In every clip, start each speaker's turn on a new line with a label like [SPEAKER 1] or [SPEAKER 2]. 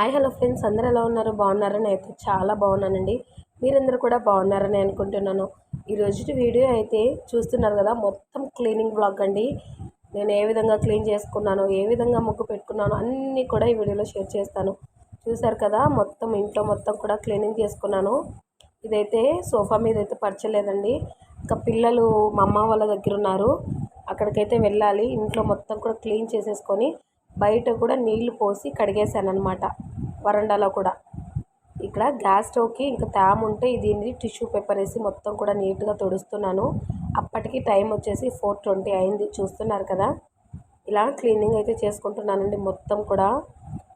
[SPEAKER 1] Hi hello friends అందరు ఎలా ఉన్నారు? బాగున్నారని అయితే చాలా బాగున్నానండి. మీరందరూ కూడా బాగున్నారని అనుకుంటున్నాను. ఈరోజు వీడియో అయితే చూస్తున్నారు కదా మొత్తం క్లీనింగ్ బ్లాగ్ అండి. నేను ఏ విధంగా క్లీన్ చేసుకున్నాను ఏ విధంగా ముగ్గు పెట్టుకున్నాను అన్నీ కూడా ఈ వీడియోలో షేర్ చేస్తాను. చూసారు కదా మొత్తం ఇంట్లో మొత్తం కూడా క్లీనింగ్ చేసుకున్నాను. ఇదైతే సోఫా మీద అయితే పరచలేదండి. ఇంకా పిల్లలు మా అమ్మ వాళ్ళ దగ్గర ఉన్నారు. అక్కడికైతే వెళ్ళాలి. ఇంట్లో మొత్తం కూడా క్లీన్ చేసేసుకొని బయట కూడా నీళ్ళు పోసి కడిగేసాను అనమాట వరండాలో కూడా. ఇక్కడ గ్యాస్ స్టవ్కి ఇంకా తేమ ఉంటే దీన్ని టిష్యూ పేపర్ వేసి మొత్తం కూడా నీట్గా తుడుస్తున్నాను. అప్పటికి టైం వచ్చేసి ఫోర్ ట్వంటీ అయింది చూస్తున్నారు కదా. ఇలా క్లీనింగ్ అయితే చేసుకుంటున్నానండి మొత్తం కూడా.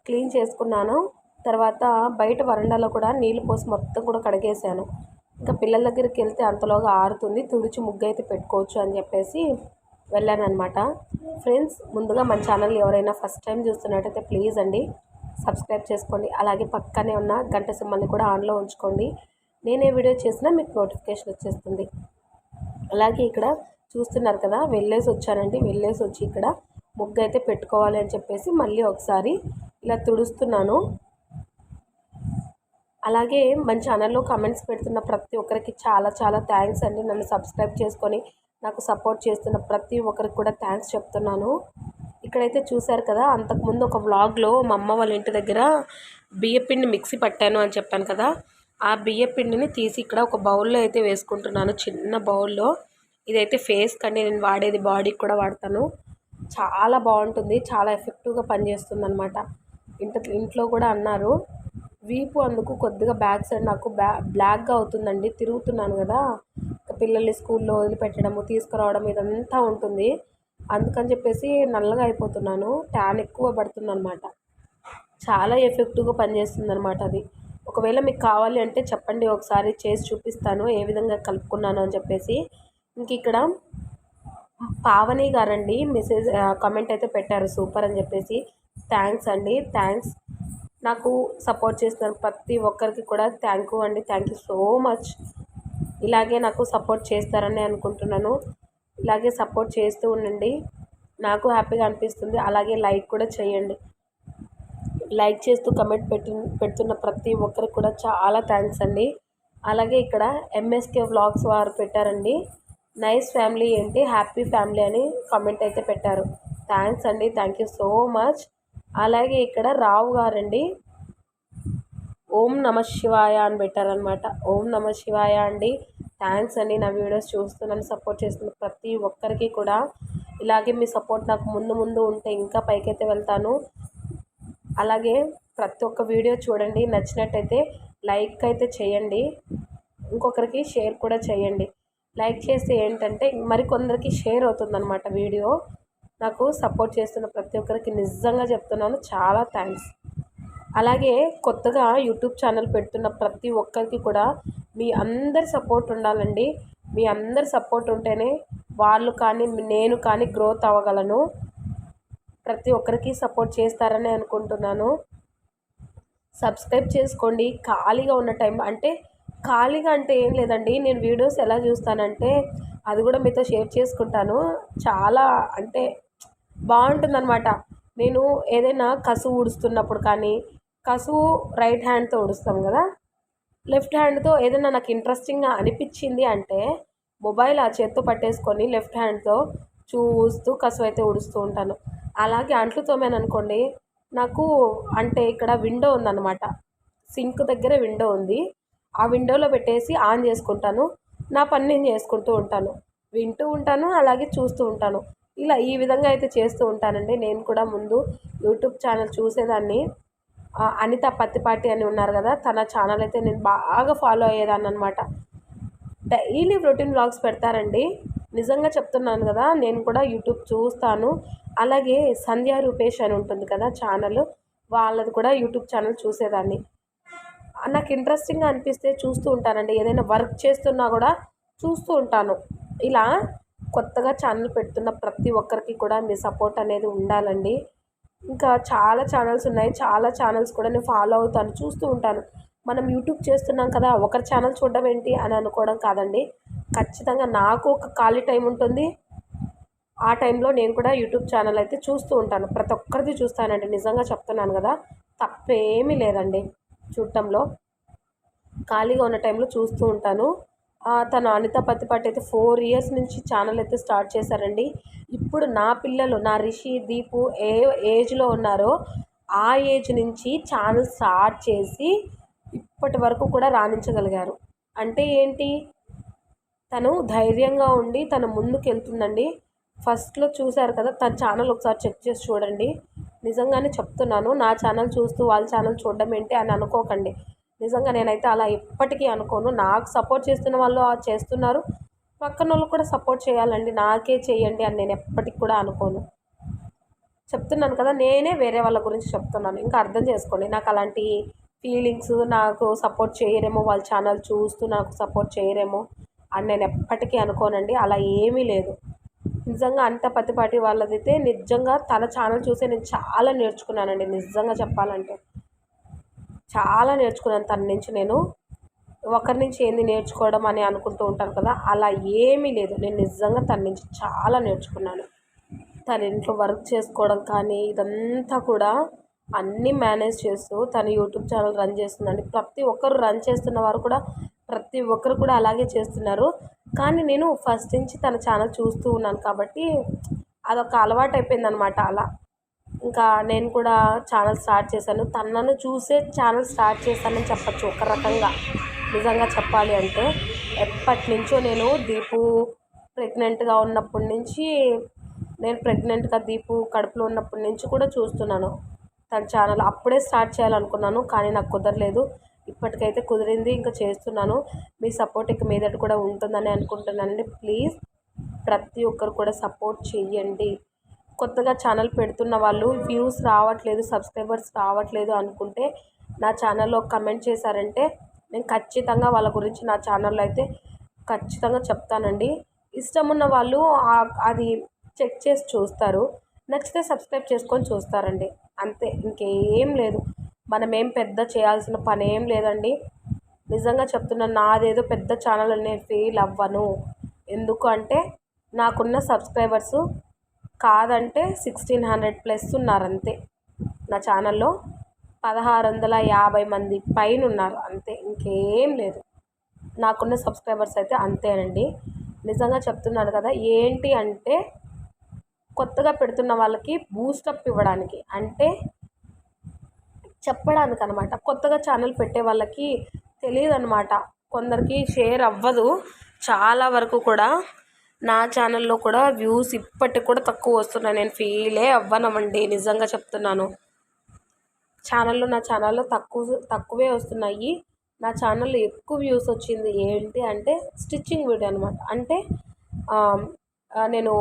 [SPEAKER 1] క్లీన్ చేసుకున్నాను తర్వాత బయట వరండాలో కూడా నీళ్ళు పోసి మొత్తం కూడా కడిగేసాను ఇంకా పిల్లల దగ్గరికి వెళ్తే అంతలోగా ఆరుతుంది తుడిచి ముగ్గు అయితే పెట్టుకోవచ్చు అని చెప్పేసి వెళ్ళాను అనమాట ఫ్రెండ్స్ ముందుగా మన ఛానల్ ఎవరైనా ఫస్ట్ టైం చూస్తున్నట్టయితే ప్లీజ్ అండి సబ్స్క్రైబ్ చేసుకోండి. అలాగే పక్కనే ఉన్న గంట సింబల్ని కూడా ఆన్లో ఉంచుకోండి. నేనే వీడియో చేసినా మీకు నోటిఫికేషన్ వచ్చేస్తుంది. అలాగే ఇక్కడ చూస్తున్నారు కదా వెళ్ళేసి వచ్చానండి. వెళ్ళేసి వచ్చి ఇక్కడ ముగ్గు అయితే పెట్టుకోవాలి అని చెప్పేసి మళ్ళీ ఒకసారి ఇలా తుడుస్తున్నాను. అలాగే మన ఛానల్లో కమెంట్స్ పెడుతున్న ప్రతి ఒక్కరికి చాలా చాలా థ్యాంక్స్ అండి. నన్ను సబ్స్క్రైబ్ చేసుకొని నాకు సపోర్ట్ చేస్తున్న ప్రతి ఒక్కరికి కూడా థ్యాంక్స్ చెప్తున్నాను. ఇక్కడైతే చూశారు కదా అంతకుముందు ఒక వ్లాగ్లో మా అమ్మ వాళ్ళ ఇంటి దగ్గర బియ్యపిండి మిక్సీ పట్టాను అని చెప్పాను కదా ఆ బియ్యపిండిని తీసి ఇక్కడ ఒక బౌల్లో అయితే వేసుకుంటున్నాను చిన్న బౌల్లో. ఇదైతే ఫేస్ కండి నేను వాడేది బాడీకి కూడా వాడతాను. చాలా బాగుంటుంది చాలా ఎఫెక్టివ్గా పనిచేస్తుంది అనమాట ఇంట ఇంట్లో కూడా అన్నారు. వీపు అందుకు కొద్దిగా బ్యాక్ సైడ్ నాకు బ్యా బ్లాక్గా అవుతుందండి తిరుగుతున్నాను కదా. పిల్లల్ని స్కూల్లో వదిలిపెట్టడము తీసుకురావడం ఇదంతా ఉంటుంది. అందుకని చెప్పేసి నల్లగా అయిపోతున్నాను. ట్యాన్ ఎక్కువ పడుతుంది అనమాట చాలా ఎఫెక్టివ్గా పనిచేస్తుంది అనమాట అది. ఒకవేళ మీకు కావాలి అంటే చెప్పండి ఒకసారి చేసి చూపిస్తాను ఏ విధంగా కలుపుకున్నాను అని చెప్పేసి. ఇంక ఇక్కడ పావని గారండి మెసేజ్ కామెంట్ అయితే పెట్టారు. సూపర్ అని చెప్పేసి. థ్యాంక్స్ అండి. థ్యాంక్స్ నాకు సపోర్ట్ చేస్తున్నారు ప్రతి ఒక్కరికి కూడా. థ్యాంక్ యూ అండి. Thank you so much. ఇలాగే నాకు సపోర్ట్ చేస్తారని అనుకుంటున్నాను. ఇలాగే సపోర్ట్ చేస్తూ ఉండండి. నాకు హ్యాపీగా అనిపిస్తుంది. అలాగే లైక్ కూడా చేయండి. లైక్ చేస్తూ కమెంట్ పెట్టి పెడుతున్న ప్రతి ఒక్కరికి కూడా చాలా థ్యాంక్స్ అండి. అలాగే ఇక్కడ ఎంఎస్కే వ్లాగ్స్ వారు పెట్టారండి. నైస్ ఫ్యామిలీ ఏంటి? హ్యాపీ ఫ్యామిలీ అని కామెంట్ అయితే పెట్టారు. థ్యాంక్స్ అండి. Thank you so much. అలాగే ఇక్కడ రావు గారండి. ఓం నమ శివాయ అని పెట్టారనమాట ఓం నమ శివాయ అండి. థ్యాంక్స్ అండి. నా వీడియోస్ చూస్తూ నన్ను సపోర్ట్ చేస్తున్న ప్రతి ఒక్కరికి కూడా. ఇలాగే మీ సపోర్ట్ నాకు ముందు ముందు ఉంటే ఇంకా పైకైతే వెళ్తాను. అలాగే ప్రతి ఒక్క వీడియో చూడండి. నచ్చినట్టయితే లైక్ అయితే చేయండి. ఇంకొకరికి షేర్ కూడా చేయండి. లైక్ చేస్తే ఏంటంటే మరికొందరికి షేర్ అవుతుందన్నమాట వీడియో. నాకు సపోర్ట్ చేస్తున్న ప్రతి ఒక్కరికి నిజంగా చెప్తున్నాను. చాలా థ్యాంక్స్. అలాగే కొత్తగా యూట్యూబ్ ఛానల్ పెడుతున్న ప్రతి ఒక్కరికి కూడా మీ అందరి సపోర్ట్ ఉండాలండి. మీ అందరి సపోర్ట్ ఉంటేనే వాళ్ళు కానీ నేను కానీ గ్రోత్ అవ్వగలను. ప్రతి ఒక్కరికి సపోర్ట్ చేస్తారని అనుకుంటున్నాను. సబ్స్క్రైబ్ చేసుకోండి. ఖాళీగా ఉన్న టైం అంటే ఖాళీగా అంటే ఏం లేదండి. నేను వీడియోస్ ఎలా చూస్తానంటే అది కూడా మీతో షేర్ చేసుకుంటాను. చాలా అంటే బాగుంటుందన్నమాట. నేను ఏదైనా కసు ఊడుస్తున్నప్పుడు కానీ కసువు రైట్ హ్యాండ్తో ఉడుస్తాం కదా. లెఫ్ట్ హ్యాండ్తో ఏదైనా నాకు ఇంట్రెస్టింగ్గా అనిపించింది అంటే మొబైల్ ఆ చేత్తో పట్టేసుకొని లెఫ్ట్ హ్యాండ్తో చూస్తూ కసువు అయితే ఉడుస్తూ ఉంటాను. అలాగే అంట్లు తోమాను నాకు అంటే ఇక్కడ విండో ఉందన్నమాట. సింక్ దగ్గర విండో ఉంది. ఆ విండోలో పెట్టేసి ఆన్ చేసుకుంటాను. నా పని నేను చేసుకుంటూ ఉంటాను. వింటూ ఉంటాను అలాగే చూస్తూ ఉంటాను. ఇలా ఈ విధంగా అయితే చేస్తూ ఉంటానండి. నేను కూడా ముందు యూట్యూబ్ ఛానల్ చూసేదాన్ని. అనిత పత్తిపాటి అని ఉన్నారు కదా తన ఛానల్ అయితే నేను బాగా ఫాలో అయ్యేదాన్ని అనమాట డైలీ రొటీన్ బ్లాగ్స్ పెడతారండి. నిజంగా చెప్తున్నాను కదా నేను కూడా యూట్యూబ్ చూస్తాను. అలాగే సంధ్యా రూపేష్ అని ఉంటుంది కదా ఛానల్ వాళ్ళది కూడా యూట్యూబ్ ఛానల్ చూసేదాన్ని. నాకు ఇంట్రెస్టింగ్గా అనిపిస్తే చూస్తూ ఉంటానండి. ఏదైనా వర్క్ చేస్తున్నా కూడా చూస్తూ ఉంటాను. ఇలా కొత్తగా ఛానల్ పెడుతున్న ప్రతి ఒక్కరికి కూడా మీ సపోర్ట్ అనేది ఉండాలండి. ఇంకా చాలా ఛానల్స్ ఉన్నాయి. చాలా ఛానల్స్ కూడా నేను ఫాలో అవుతాను. చూస్తూ ఉంటాను. మనం యూట్యూబ్ చేస్తున్నాం కదా ఒకరి ఛానల్ చూడడం ఏంటి అని అనుకోవడం కాదండి. ఖచ్చితంగా నాకు ఒక ఖాళీ టైం ఉంటుంది. ఆ టైంలో నేను కూడా యూట్యూబ్ ఛానల్ అయితే చూస్తూ ఉంటాను. ప్రతి ఒక్కరిది చూస్తానండి. నిజంగా చెప్తున్నాను కదా తప్పేమీ లేదండి. చూడటంలో ఖాళీగా ఉన్న టైంలో చూస్తూ ఉంటాను. తను అనిత పత్తిపాటి అయితే ఫోర్ ఇయర్స్ నుంచి ఛానల్ అయితే స్టార్ట్ చేశారండి. ఇప్పుడు నా పిల్లలు నా రిషి దీపు ఏ ఏజ్లో ఉన్నారో ఆ ఏజ్ నుంచి ఛానల్ స్టార్ట్ చేసి ఇప్పటి వరకు కూడా రాణించగలిగారు. అంటే ఏంటి? తను ధైర్యంగా ఉండి తను ముందుకెళ్తుందండి. ఫస్ట్లో చూశారు కదా తన ఛానల్ ఒకసారి చెక్ చేసి చూడండి. నిజంగానే చెప్తున్నాను నా ఛానల్ చూస్తూ వాళ్ళ ఛానల్ చూడడం ఏంటి అని అనుకోకండి. నిజంగా నేనైతే అలా ఎప్పటికీ అనుకోను. నాకు సపోర్ట్ చేస్తున్న వాళ్ళు చేస్తున్నారు. పక్కన వాళ్ళు కూడా సపోర్ట్ చేయాలండి. నాకే చేయండి అని నేను ఎప్పటికి కూడా అనుకోను. చెప్తున్నాను కదా నేనే వేరే వాళ్ళ గురించి చెప్తున్నాను. ఇంకా అర్థం చేసుకోండి. నాకు అలాంటి ఫీలింగ్స్ నాకు సపోర్ట్ చేయరేమో వాళ్ళ ఛానల్ చూస్తూ నాకు సపోర్ట్ చేయరేమో అని నేను ఎప్పటికీ అనుకోనండి. అలా ఏమీ లేదు. నిజంగా అంత పత్తిపాటి వాళ్ళదైతే నిజంగా తన ఛానల్ చూసి నేను చాలా నేర్చుకున్నానండి. నిజంగా చెప్పాలంటే. చాలా నేర్చుకున్నాను తన నుంచి నేను. ఒకరి నుంచి ఏంది నేర్చుకోవడం అని అనుకుంటూ ఉంటాను కదా అలా ఏమీ లేదు. నేను నిజంగా తన నుంచి చాలా నేర్చుకున్నాను. తన ఇంట్లో వర్క్ చేసుకోవడం కానీ ఇదంతా కూడా అన్నీ మేనేజ్ చేస్తూ తను యూట్యూబ్ ఛానల్ రన్ చేస్తుందండి. ప్రతి ఒక్కరు రన్ చేస్తున్న వారు కూడా ప్రతి ఒక్కరు కూడా అలాగే చేస్తున్నారు. కానీ నేను ఫస్ట్ నుంచి తన ఛానల్ చూస్తూ ఉన్నాను కాబట్టి అదొక అలవాటు అయిపోయింది అనమాట అలా. ఇంకా నేను కూడా ఛానల్ స్టార్ట్ చేశాను. తనను చూసే ఛానల్ స్టార్ట్ చేశానని చెప్పచ్చు ఒక రకంగా. నిజంగా చెప్పాలి అంటే ఎప్పటి నుంచో నేను దీపు ప్రెగ్నెంట్గా ఉన్నప్పటి నుంచి నేను ప్రెగ్నెంట్గా దీపు కడుపులో ఉన్నప్పటి నుంచి కూడా చూస్తున్నాను తన ఛానల్ అప్పుడే స్టార్ట్ చేయాలనుకున్నాను కానీ నాకు కుదరలేదు. ఇప్పటికైతే కుదిరింది ఇంకా చేస్తున్నాను. మీ సపోర్ట్ ఇక మీదట కూడా ఉంటుందని అనుకుంటున్నానండి. ప్లీజ్ ప్రతి ఒక్కరు కూడా సపోర్ట్ చెయ్యండి. కొత్తగా ఛానల్ పెడుతున్న వాళ్ళు వ్యూస్ రావట్లేదు సబ్స్క్రైబర్స్ రావట్లేదు అనుకుంటే నా ఛానల్లో కమెంట్ చేశారంటే నేను ఖచ్చితంగా వాళ్ళ గురించి నా ఛానల్లో అయితే ఖచ్చితంగా చెప్తానండి. ఇష్టం ఉన్న వాళ్ళు అది చెక్ చేసి చూస్తారు. నచ్చితే సబ్స్క్రైబ్ చేసుకొని చూస్తారండి. అంతే ఇంకేం లేదు. మనం ఏం పెద్ద చేయాల్సిన పని ఏం లేదండి. నిజంగా చెప్తున్నాను నాదేదో పెద్ద ఛానల్ నేను ఫీల్ అవ్వను. ఎందుకు అంటే నాకున్న సబ్స్క్రైబర్సు కాదంటే సిక్స్టీన్ హండ్రెడ్ ప్లస్ ఉన్నారు అంతే నా ఛానల్లో పదహారు వందల యాభై మంది పైన ఉన్నారు అంతే. ఇంకేం లేదు. నాకున్న సబ్స్క్రైబర్స్ అయితే అంతేనండి. నిజంగా చెప్తున్నాను కదా ఏంటి అంటే కొత్తగా పెడుతున్న వాళ్ళకి బూస్టప్ ఇవ్వడానికి. అంటే చెప్పడానికి అనమాట కొత్తగా ఛానల్ పెట్టే వాళ్ళకి తెలియదు అనమాట కొందరికి షేర్ అవ్వదు. చాలా వరకు కూడా నా ఛానల్లో కూడా వ్యూస్ ఇప్పటికి కూడా తక్కువ వస్తున్నాయి. నేను ఫీలే అవ్వనమండి నిజంగా చెప్తున్నాను. ఛానల్లో నా ఛానల్లో తక్కువ తక్కువే వస్తున్నాయి. నా ఛానల్లో ఎక్కువ వ్యూస్ వచ్చింది ఏంటి అంటే స్టిచ్చింగ్ వీడియో అనమాట అంటే నేను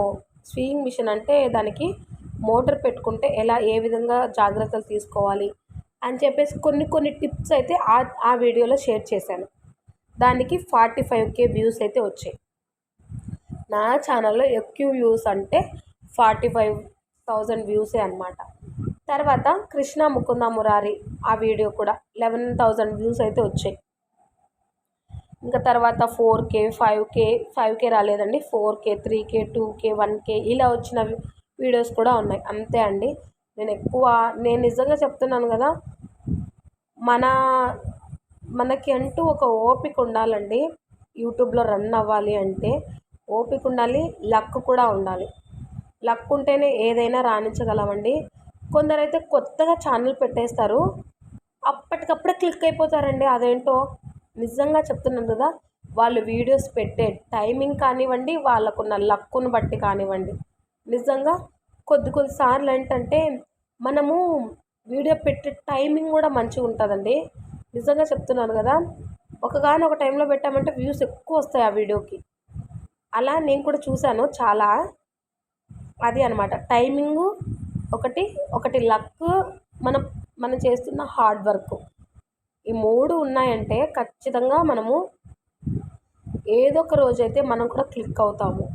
[SPEAKER 1] స్వింగ్ మిషన్ అంటే దానికి మోటార్ పెట్టుకుంటే ఎలా ఏ విధంగా జాగ్రత్తలు తీసుకోవాలి అని చెప్పేసి కొన్ని కొన్ని టిప్స్ అయితే ఆ ఆ వీడియోలో షేర్ చేశాను. దానికి ఫార్టీ ఫైవ్ కే వ్యూస్ అయితే వచ్చాయి. నా ఛానల్లో ఎక్కువ వ్యూస్ అంటే ఫార్టీ ఫైవ్ థౌజండ్ వ్యూసే అనమాట తర్వాత కృష్ణ ముకుంద మురారి ఆ వీడియో కూడా లెవెన్ థౌజండ్ వ్యూస్ అయితే వచ్చాయి. ఇంకా తర్వాత four K five K five K రాలేదండి. Four K three K two K one K ఇలా వచ్చిన వీడియోస్ కూడా ఉన్నాయి. అంతే అండి. నేను ఎక్కువ నేను నిజంగా చెప్తున్నాను కదా మన మనకి అంటూ ఒక ఓపిక ఉండాలండి. యూట్యూబ్లో రన్ అవ్వాలి అంటే ఓపిక ఉండాలి లక్ కూడా ఉండాలి. లక్ ఉంటేనే ఏదైనా రాణించగలమండి. కొందరైతే కొత్తగా ఛానల్ పెట్టేస్తారు. అప్పటికప్పుడే క్లిక్ అయిపోతారండి. అదేంటో నిజంగా చెప్తున్నాను కదా వాళ్ళు వీడియోస్ పెట్టే టైమింగ్ కానివ్వండి వాళ్ళకున్న లక్కును బట్టి కానివ్వండి. నిజంగా కొద్ది కొద్దిసార్లు ఏంటంటే మనము వీడియో పెట్టే టైమింగ్ కూడా మంచిగా ఉంటుందండి. నిజంగా చెప్తున్నాను కదా ఒకగాని ఒక టైంలో పెట్టామంటే వ్యూస్ ఎక్కువ వస్తాయి ఆ వీడియోకి. అలా నేను కూడా చూశాను చాలా అది అనమాట టైమింగు ఒకటి ఒకటి లక్ మనం మనం చేస్తున్న హార్డ్ వర్క్. ఈ మూడు ఉన్నాయంటే ఖచ్చితంగా మనము ఏదో ఒక రోజైతే మనం కూడా క్లిక్ అవుతాము.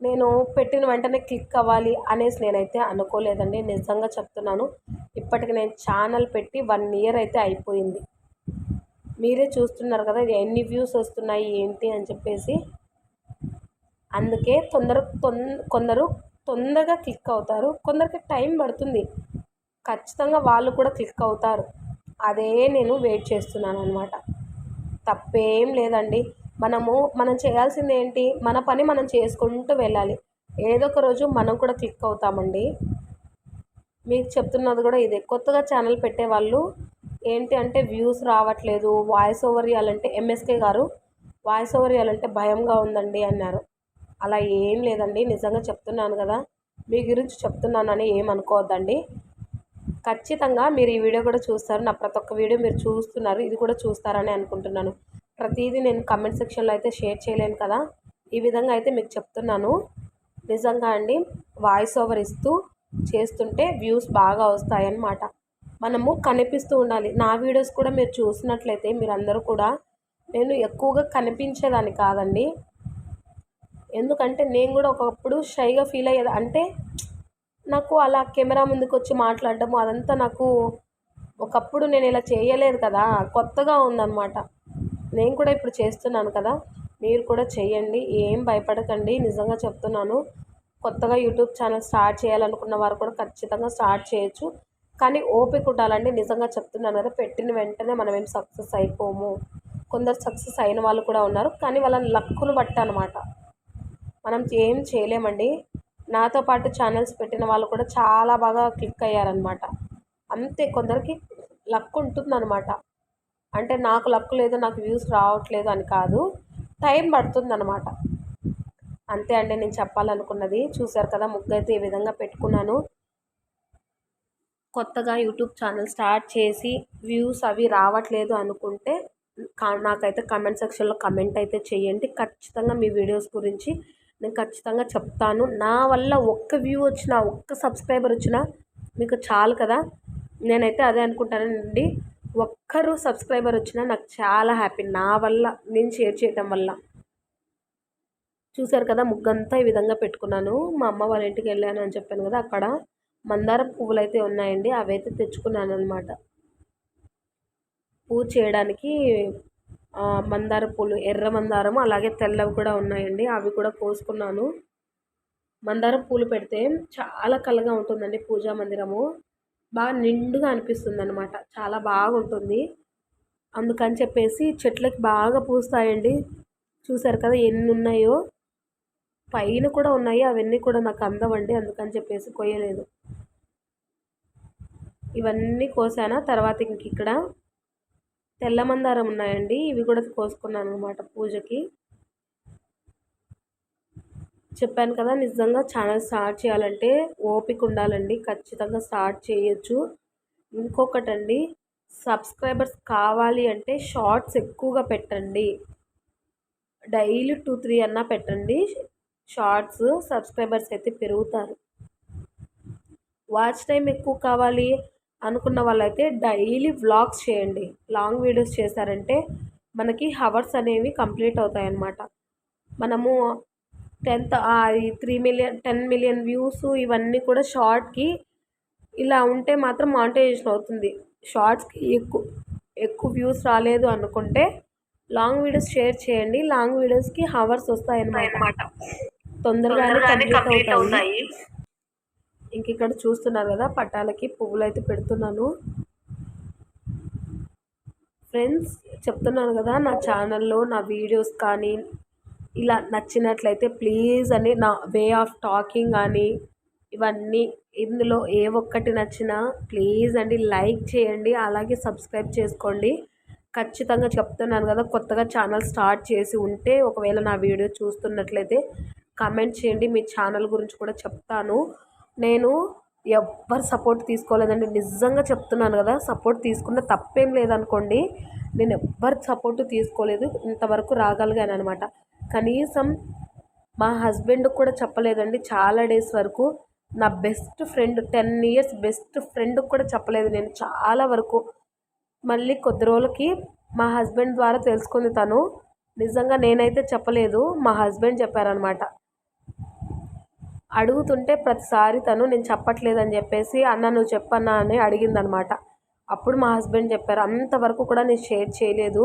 [SPEAKER 1] నేను పెట్టిన వెంటనే క్లిక్ అవ్వాలి అనేసి నేనైతే అనుకోలేదండి. నిజంగా చెప్తున్నాను ఇప్పటికి నేను ఛానల్ పెట్టి వన్ ఇయర్ అయితే అయిపోయింది. మీరే చూస్తున్నారు కదా ఎన్ని వ్యూస్ వస్తున్నాయి ఏంటి అని చెప్పేసి అందుకే తొందర తొం కొందరు తొందరగా క్లిక్ అవుతారు. కొందరికి టైం పడుతుంది. ఖచ్చితంగా వాళ్ళు కూడా క్లిక్ అవుతారు. అదే నేను వెయిట్ చేస్తున్నాను అనమాట తప్పేం లేదండి. మనము మనం చేయాల్సింది ఏంటి మన పని మనం చేసుకుంటూ వెళ్ళాలి. ఏదో ఒక రోజు మనం కూడా క్లిక్ అవుతామండి. మీకు చెప్తున్నది కూడా ఇదే. కొత్తగా ఛానల్ పెట్టేవాళ్ళు ఏంటి అంటే వ్యూస్ రావట్లేదు. వాయిస్ ఓవర్ ఇవ్వాలంటే ఎంఎస్కే గారు వాయిస్ ఓవర్ ఇవ్వాలంటే భయంగా ఉందండి అన్నారు. అలా ఏం లేదండి. నిజంగా చెప్తున్నాను కదా. మీ గురించి చెప్తున్నానని ఏమనుకోవద్దండి ఖచ్చితంగా మీరు ఈ వీడియో కూడా చూస్తారు. నా ప్రతి ఒక్క వీడియో మీరు చూస్తున్నారు. ఇది కూడా చూస్తారని అనుకుంటున్నాను. ప్రతిదీ నేను కమెంట్ సెక్షన్లో అయితే షేర్ చేయలేను కదా. ఈ విధంగా అయితే మీకు చెప్తున్నాను. నిజంగా అండి వాయిస్ ఓవర్ ఇస్తూ చేస్తుంటే వ్యూస్ బాగా వస్తాయన్నమాట. మనము కనిపిస్తూ ఉండాలి. నా వీడియోస్ కూడా మీరు చూసినట్లయితే మీరందరూ కూడా నేను ఎక్కువగా కనిపించేదాన్ని కాదండి. ఎందుకంటే నేను కూడా ఒకప్పుడు షైగా ఫీల్ అయ్యేది. అంటే నాకు అలా కెమెరా ముందుకు వచ్చి మాట్లాడటము అదంతా నాకు ఒకప్పుడు నేను ఇలా చేయలేదు కదా కొత్తగా ఉందన్నమాట. నేను కూడా ఇప్పుడు చేస్తున్నాను కదా మీరు కూడా చేయండి ఏం భయపడకండి నిజంగా చెప్తున్నాను. కొత్తగా యూట్యూబ్ ఛానల్ స్టార్ట్ చేయాలనుకున్న వారు కూడా ఖచ్చితంగా స్టార్ట్ చేయొచ్చు. కానీ ఓపిక ఉండాలండి నిజంగా చెప్తున్నాను కదా పెట్టిన వెంటనే మనం ఏం సక్సెస్ అయిపోము. కొందరు సక్సెస్ అయిన వాళ్ళు కూడా ఉన్నారు కానీ వాళ్ళ లక్కును బట్టి అనమాట మనం ఏం చేయలేమండి. నాతో పాటు ఛానల్స్ పెట్టిన వాళ్ళు కూడా చాలా బాగా క్లిక్ అయ్యారనమాట అంతే కొందరికి లక్ ఉంటుందన్నమాట. అంటే నాకు లక్ లేదు నాకు వ్యూస్ రావట్లేదు అని కాదు టైం పడుతుందన్నమాట. అంతే అండి నేను చెప్పాలనుకున్నది. చూశారు కదా ముగ్గు అయితే ఈ విధంగా పెట్టుకున్నాను. కొత్తగా యూట్యూబ్ ఛానల్ స్టార్ట్ చేసి వ్యూస్ అవి రావట్లేదు అనుకుంటే నాకైతే కమెంట్ సెక్షన్లో కమెంట్ అయితే చేయండి. ఖచ్చితంగా మీ వీడియోస్ గురించి నేను ఖచ్చితంగా చెప్తాను. నా వల్ల ఒక్క వ్యూ వచ్చినా ఒక్క సబ్స్క్రైబర్ వచ్చినా మీకు చాలు కదా. నేనైతే అదే అనుకుంటానండి. ఒక్కరు సబ్స్క్రైబర్ వచ్చినా నాకు చాలా హ్యాపీ నా వల్ల నేను షేర్ చేయటం వల్ల. చూశారు కదా ముగ్గంతా ఈ విధంగా పెట్టుకున్నాను. మా అమ్మ వాళ్ళ ఇంటికి వెళ్ళాను అని చెప్పాను కదా అక్కడ. మందార పువ్వులు అయితే ఉన్నాయండి అవైతే తెచ్చుకున్నాను అనమాట పూజ చేయడానికి మందార పూలు ఎర్ర మందారం అలాగే తెల్లవి కూడా ఉన్నాయండి. అవి కూడా కోసుకున్నాను. మందారం పూలు పెడితే చాలా కలగా ఉంటుందండి పూజా మందిరము. బాగా నిండుగా అనిపిస్తుంది అనమాట చాలా బాగుంటుంది. అందుకని చెప్పేసి చెట్లకి బాగా పూస్తాయండి. చూసారు కదా ఎన్ని ఉన్నాయో. పైన కూడా ఉన్నాయి అవన్నీ కూడా నాకు అందవండి. అందుకని చెప్పేసి కొయ్యలేదు. ఇవన్నీ కోసానా. తర్వాత ఇంక ఇక్కడ తెల్ల మందారం ఉన్నాయండి. ఇవి కూడా కోసుకున్నాను అనమాట పూజకి. చెప్పాను కదా నిజంగా ఛానల్ స్టార్ట్ చేయాలంటే ఓపిక ఉండాలండి. ఖచ్చితంగా స్టార్ట్ చేయొచ్చు. ఇంకొకటండి సబ్స్క్రైబర్స్ కావాలి అంటే షార్ట్స్ ఎక్కువగా పెట్టండి. డైలీ టూ త్రీ అన్నా పెట్టండి. షార్ట్స్ సబ్స్క్రైబర్స్ అయితే పెరుగుతారు. వాచ్ టైం ఎక్కువ కావాలి. అనుకున్న వాళ్ళైతే డైలీ వ్లాగ్స్ చేయండి. లాంగ్ వీడియోస్ చేశారంటే మనకి హవర్స్ అనేవి కంప్లీట్ అవుతాయి అన్నమాట మనము tenth three million ten million views ఇవన్నీ కూడా షార్ట్కి ఇలా ఉంటే మాత్రం మానిటైజేషన్ అవుతుంది. షార్ట్స్కి ఎక్కువ ఎక్కువ వ్యూస్ రాలేదు అనుకుంటే లాంగ్ వీడియోస్ షేర్ చేయండి. లాంగ్ వీడియోస్కి హవర్స్ వస్తాయి అన్నమాట తొందరగానే కంప్లీట్ అవుతాయి. ఇంక ఇక్కడ చూస్తున్నారు కదా పట్టాలకి పువ్వులు అయితే పెడుతున్నాను. ఫ్రెండ్స్ చెప్తున్నాను కదా నా ఛానల్లో నా వీడియోస్ కానీ ఇలా నచ్చినట్లయితే ప్లీజ్ అని నా వే ఆఫ్ టాకింగ్ కానీ ఇవన్నీ ఇందులో ఏ ఒక్కటి నచ్చినా ప్లీజ్ అండి లైక్ చేయండి అలాగే సబ్స్క్రైబ్ చేసుకోండి. ఖచ్చితంగా చెప్తున్నాను కదా కొత్తగా ఛానల్ స్టార్ట్ చేసి ఉంటే ఒకవేళ నా వీడియో చూస్తున్నట్లయితే కమెంట్ చేయండి మీ ఛానల్ గురించి కూడా చెప్తాను. నేను ఎవ్వరు సపోర్ట్ తీసుకోలేదండి. నిజంగా చెప్తున్నాను కదా సపోర్ట్ తీసుకున్న తప్పేం లేదనుకోండి నేను ఎవ్వరు సపోర్ట్ తీసుకోలేదు ఇంతవరకు రాగలిగాను అనమాట కనీసం మా హస్బెండ్ కూడా చెప్పలేదండి చాలా డేస్ వరకు. నా best friend ten years best ఫ్రెండ్కి కూడా చెప్పలేదు నేను చాలా వరకు. మళ్ళీ కొద్ది రోజులకి మా హస్బెండ్ ద్వారా తెలుసుకుంది తను. నిజంగా నేనైతే చెప్పలేదు మా హస్బెండ్ చెప్పారనమాట అడుగుతుంటే ప్రతిసారి తను నేను చెప్పట్లేదని చెప్పేసి అన్న నువ్వు చెప్పన్నా అని అడిగిందనమాట. అప్పుడు మా హస్బెండ్ చెప్పారు అంతవరకు కూడా నేను షేర్ చేయలేదు.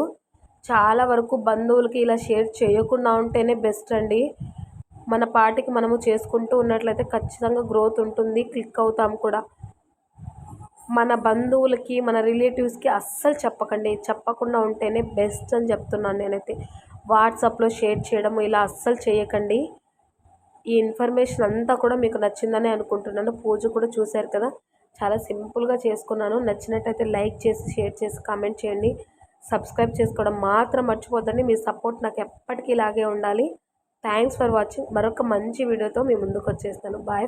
[SPEAKER 1] చాలా వరకు బంధువులకి ఇలా షేర్ చేయకుండా ఉంటేనే బెస్ట్ అండి. మన పాటికి మనము చేసుకుంటూ ఉన్నట్లయితే ఖచ్చితంగా గ్రోత్ ఉంటుంది క్లిక్ అవుతాం కూడా. మన బంధువులకి మన రిలేటివ్స్కి అస్సలు చెప్పకండి. చెప్పకుండా ఉంటేనే బెస్ట్ అని చెప్తున్నాను నేనైతే. వాట్సాప్లో షేర్ చేయడం ఇలా అస్సలు చేయకండి. ఈ ఇన్ఫర్మేషన్ అంతా కూడా మీకు నచ్చిందని అనుకుంటున్నాను. పూజ కూడా చూశారు కదా. చాలా సింపుల్గా చేసుకున్నాను. నచ్చినట్టయితే లైక్ చేసి షేర్ చేసి కామెంట్ చేయండి. సబ్స్క్రైబ్ చేసుకోవడం మాత్రం మర్చిపోద్దండి. మీ సపోర్ట్ నాకు ఎప్పటికీ ఇలాగే ఉండాలి. Thanks for watching. మరొక మంచి వీడియోతో మీ ముందుకు వచ్చేస్తాను. బాయ్.